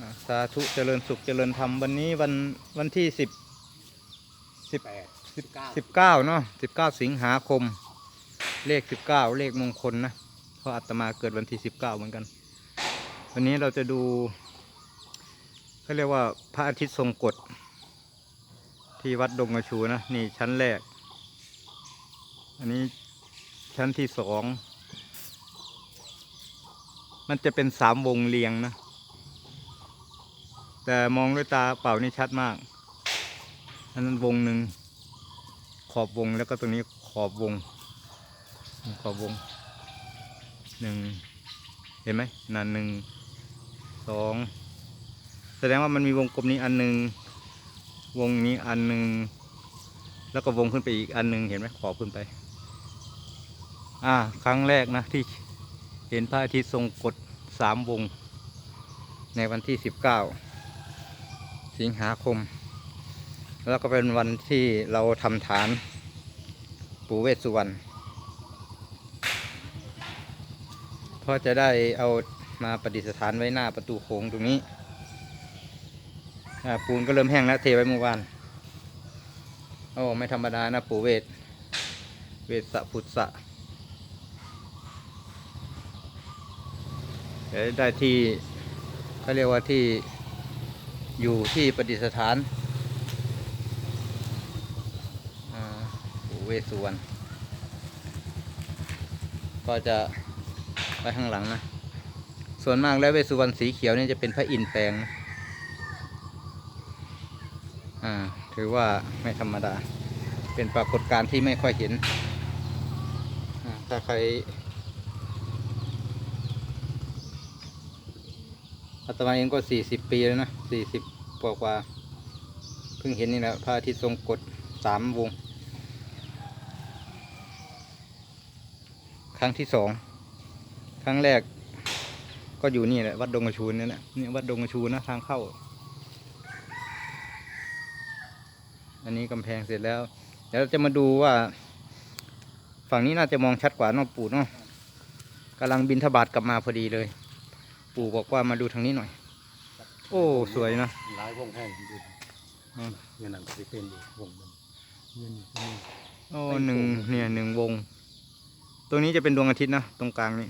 อ่าสาธุเจริญสุขเจริญธรรมวันนี้วันวันที่สิบสิบแปดสิบเก้าสิบเก้าเนาะสิบเก้าสิงหาคม เลขสิบเก้าเลขมงคลนะเพราะอาตมาเกิดวันที่สิบเก้าเหมือนกัน วันนี้เราจะดูเขาเรียกว่าพระอาทิตย์ทรงกฎที่วัดดงกระชูนะนี่ชั้นแรก อันนี้ชั้นที่สอง มันจะเป็นสามวงเรียงนะ แต่มองด้วยตาเปล่านี่ชัดมาก อันนั้นวงหนึ่งขอบวงแล้วก็ตรงนี้ขอบวง ขอบวงหนึ่งเห็นไหมนั่นหนึ่งสองแสดงว่ามันมีวงกลมนี้อันหนึ่งวงนี้อันหนึ่งแล้วก็วงขึ้นไปอีกอันหนึ่งเห็นไหมขอบขึ้นไป อ่า ครั้งแรกนะที่เห็นพระอาทิตย์ทรงกฎสามวง ในวันที่สิบเก้า สิงหาคม แล้วก็เป็นวันที่เราทำฐานปู่เวสสุวรรณเพราะจะได้เอามาประดิษฐานไว้หน้าประตูโค้งตรงนี้ปูนก็เริ่มแห้งแล้วเทไว้เมื่อวานโอ้ไม่ธรรมดานะปู่เวสเวสสะพุทธะได้ที่เขาเรียกว่าที่ อยู่ที่ประดิษฐานปู่เวสสุวรรณก็จะไปข้างหลังนะ ส่วนมากแล้วเวสสุวรรณสีเขียวนี่จะเป็นพระอินทร์แปลงนะอ่าถือว่าไม่ธรรมดา เป็นปรากฏการณ์ที่ไม่ค่อยเห็น ถ้าใคร อาตมาเองก็สี่สิบปีแล้วนะสี่สิบกว่ากว่าเพิ่งเห็นนี่แหละพระอาทิตย์ทรงกฎสามวง ครั้งที่สองครั้งแรกก็อยู่นี่แหละวัดดงกระชูนนี่แหละนี่วัดดงกระชูนนะทางเข้า อันนี้กำแพงเสร็จแล้ว เดี๋ยวเราจะมาดูว่า ฝั่งนี้น่าจะมองชัดกว่าน้องปู่เนาะกำลังบินทบาทกลับมาพอดีเลย ปู่บอกว่ามาดูทางนี้หน่อย โอ้สวยนะหลายวงแห้งดูอืมเงินหนังสิเป็นอยู่วงหนึ่งเงินนี่โอ้หนึ่งเนี่ยหนึ่งวง ตรงนี้จะเป็นดวงอาทิตย์นะตรงกลางนี่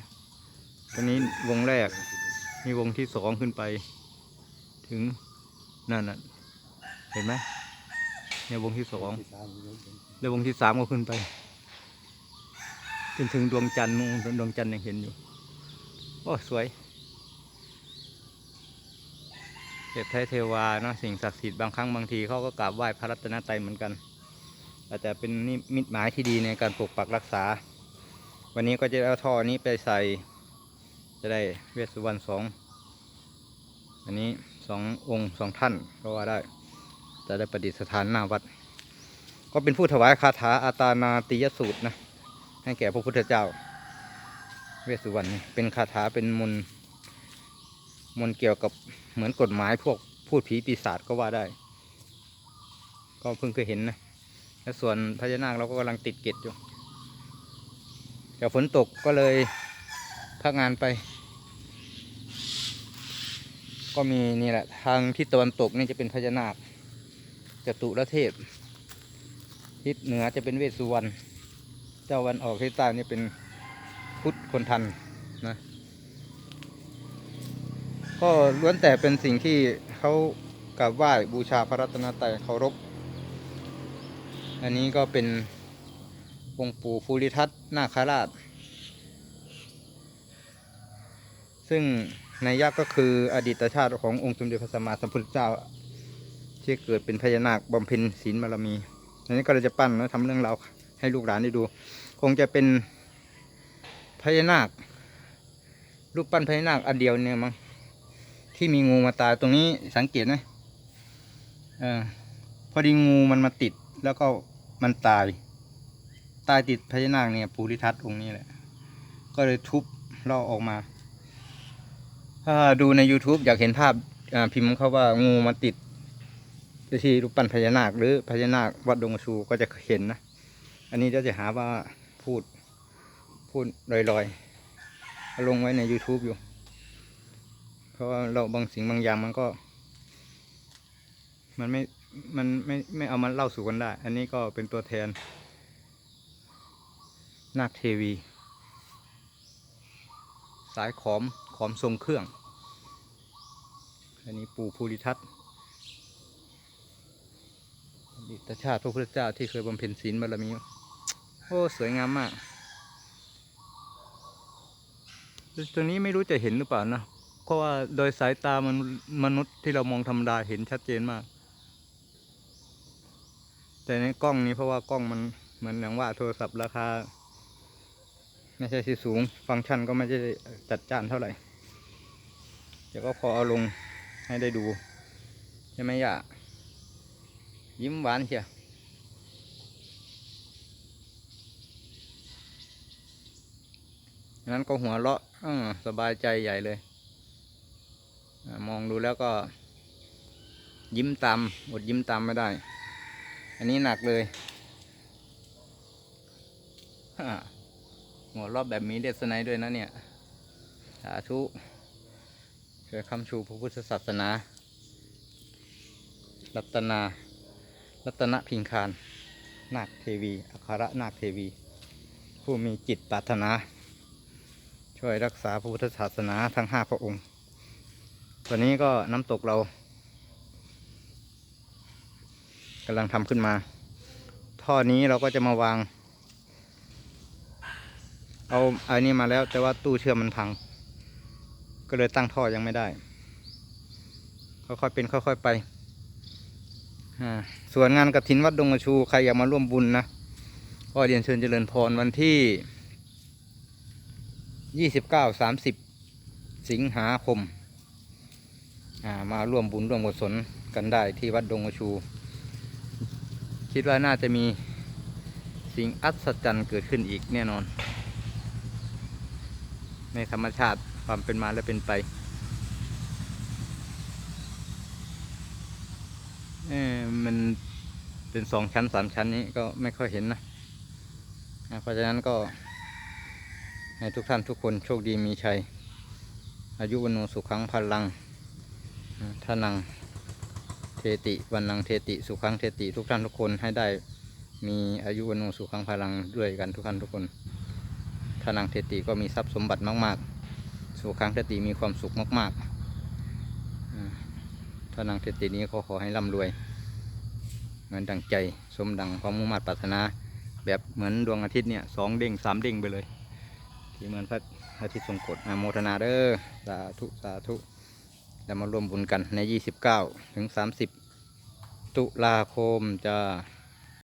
ตัวนี้วงแรก มีวงที่สองขึ้นไป ถึงนั่นน่ะเห็นไหมเนี่ยวงที่สองที่สามอยู่บนแล้ววงที่สามก็ขึ้นไปจนถึงดวงจันทร์นู่นดวงจันทร์ยังเห็นอยู่ โอ้สวยเท พไทยเทวาเนาะสิ่งศักดิ์สิทธิ์บางครั้งบางทีเขาก็กราบไหว้พระรัตนตรัยเหมือนกันอาจจะเป็นนิมิตหมายที่ดีในการปกปักรักษา วันนี้ก็จะเอาท่อนี้ไปใส่ จะได้เวสสุวรรณสองอันนี้สององค์สองท่านก็ว่าได้ จะได้ประดิษฐานหน้าวัด ก็เป็นผู้ถวายคาถาอาตานาติยสูตรนะให้แก่พระพุทธเจ้า เวสสุวรรณเป็นคาถาเป็นมนต์ มนเกี่ยวกับเหมือนกฎหมายพวกพูดผีปีศาจก็ว่าได้ ก็เพิ่งเคยเห็นนะและส่วนพญานาคเราก็กำลังติดเกตอยู่เดี๋ยวฝนตกก็เลยพักงานไป ก็มีนี่แหละ ทางทิศตะวันตกนี่จะเป็นพญานาคจตุรเทพ ทิศเหนือจะเป็นเวสสุวรรณเจ้าวันออกทิศใต้นี่เป็นพุทธคนทันนะ ก็ล้วนแต่เป็นสิ่งที่เขากราบไหว้บูชาพระรัตนตรัยเคารพ อันนี้ก็เป็นองค์ปู่ภูริทัตนาคราช ซึ่งในยักษ์ก็คืออดีตชาติขององค์สมเด็จพระสัมมาสัมพุทธเจ้า ที่เกิดเป็นพญานาคบำเพ็ญศีลบารมีอันนี้ก็เลยจะปั้นแล้วทำเรื่องราวให้ลูกหลานได้ดู คงจะเป็นพญานาครูปปั้นพญานาคอันเดียวเนี่ยมั้ง ที่มีงูมาตายตรงนี้สังเกตไหมเออพอดีงูมันมาติดแล้วก็มันตาย ตายติดพญานาคเนี่ยภูริทัตองค์นี้แหละ ก็เลยทุบลอกออกมาถ้าดูใน YouTube อยากเห็นภาพพิมพ์เขาว่างูมาติดที่รูปปั้นพญานาค หรือพญานาควัดดงชูก็จะเห็นนะ อันนี้เดี๋ยวจะหาว่าพูดพูดลอยๆลงไว้ใน YouTube อยู่ พราะว่าเราบางสิ่งบางอย่างมันก็ มันไม่มันไม่ไม่เอามาเล่าสู่กันได้ อันนี้ก็เป็นตัวแทน นาคเทวี สายขอมขอมทรงเครื่อง อันนี้ปู่ภูริทัตน์อดีตชาติพระพุทธเจ้าที่เคยบำเพ็ญศีลบารมี โอ้ สวยงามมากตัวนี้ไม่รู้จะเห็นหรือเปล่านะ เพราะว่าโดยสายตามนมนุษย์ที่เรามองธรรมดาเห็นชัดเจนมาก แต่ในกล้องนี้เพราะว่ากล้องมันเหมือนอย่างว่าโทรศัพท์ราคา ไม่ใช่ที่สูง ฟังก์ชันก็ไม่ใช่จัดจ้านเท่าไหร่เดี๋ยวก็พอเอาลงให้ได้ดู ใช่ไหมย่ายิ้มหวานเชียวนั้นก็หัวเราะสบายใจใหญ่เลย มองดูแล้วก็ ยิ้มตามอดยิ้มตามไม่ได้ อันนี้หนักเลยหัวรอบแบบมีเดสไนด้วยนะเนี่ย สาธุช่วยคำชูพระพุทธศาสนา รัตนา รัตนพิงคารนาคเทวีอัครนาคเทวี ผู้มีจิตปรารถนา ช่วยรักษาพระพุทธศาสนาทั้งห้าพระองค์ ตอนนี้ก็น้ำตกเรากำลังทำขึ้นมา ท่อนี้เราก็จะมาวาง เอาอันนี้มาแล้วแต่ว่าตู้เชื่อมมันพัง ก็เลยตั้งท่อยังไม่ได้ ค่อยๆเป็นค่อยๆไปส่วนงานกับถินวัดดงกระชู ใครอยากมาร่วมบุญนะก็เรียนเชิญเจริญพรวันที่ยี่สิบเก้าสามสิบสิงหาคม มาร่วมบุญร่วมกุศลกันได้ที่วัดดงชู คิดว่าน่าจะมีสิ่งอัศจรรย์เกิดขึ้นอีกแน่นอน ในธรรมชาติความเป็นมาและเป็นไปเอ้มันเป็นสองชั้นสามชั้นนี้ก็ไม่ค่อยเห็นนะเพราะฉะนั้นก็ให้ทุกท่านทุกคนโชคดีมีชัย อายุวันโนสุขังพลัง ท่านังเทติวันนังเทติสุขังเทติทุกท่านทุกคนให้ได้มีอายุวันโนสุขังพลังด้วยกันทุกท่านทุกคนท่านังเทติก็มีทรัพย์สมบัติมาก ๆ สุขังเทติมีความสุขมากๆอ่านังเทตินี้ขอขอให้ร่ำรวยเหมือนดังใจสมดังความมุ่งมั่นปรารถนา แบบเหมือนดวงอาทิตย์เนี่ยสองเด้งสามเด้งไปเลย ที่เหมือนพระอาทิตย์ทรงกฎอโมทนาเด้อสาธุสาธุ จะมาร่วมบุญกันใน 29 ถึง 30 ตุลาคมจะ